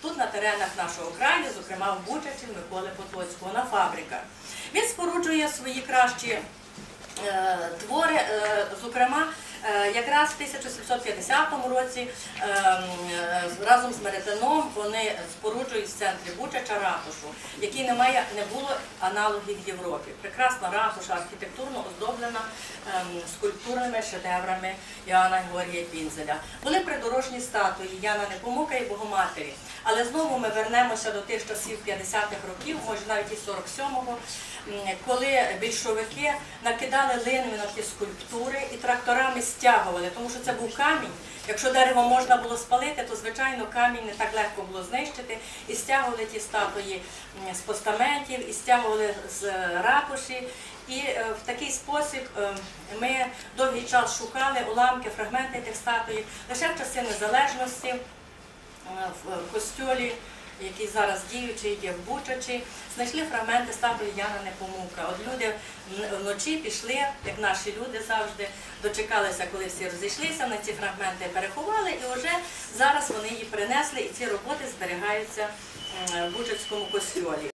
Тут на теренах нашого краю, зокрема в Бучачі, Миколи Потоцького, на фабриках. Він споруджує свої кращі е, твори, е, зокрема, якраз в 1750 році е, е, разом з Меретином вони споруджують в центрі Бучача ратушу, який не має не було аналогів в Європі. Прекрасна ратуша, архітектурно оздоблена ем, скульптурними шедеврами Іоанна Георгія Пінзеля. Були придорожні статуї Яна Непомука і Богоматері. Але знову ми вернемося до тих часів 50-х років, може навіть і 47-го, коли більшовики накидали линами на ті скульптури і тракторами стягували, тому що це був камінь. Якщо дерево можна було спалити, то звичайно камінь не так легко було знищити. І стягували ті статуї з постаментів, і стягували з е, ратуші. І е, в такий спосіб е, ми довгий час шукали уламки, фрагменти тих статуїв. Лише в часи незалежності в костьолі, який зараз діючий, є в Бучачі, знайшли фрагменти статуї Яна Непомука. От люди вночі пішли, як наші люди завжди, дочекалися, коли всі розійшлися, на ці фрагменти переховали, і вже зараз вони її принесли, і ці роботи зберігаються в Бучацькому костьолі.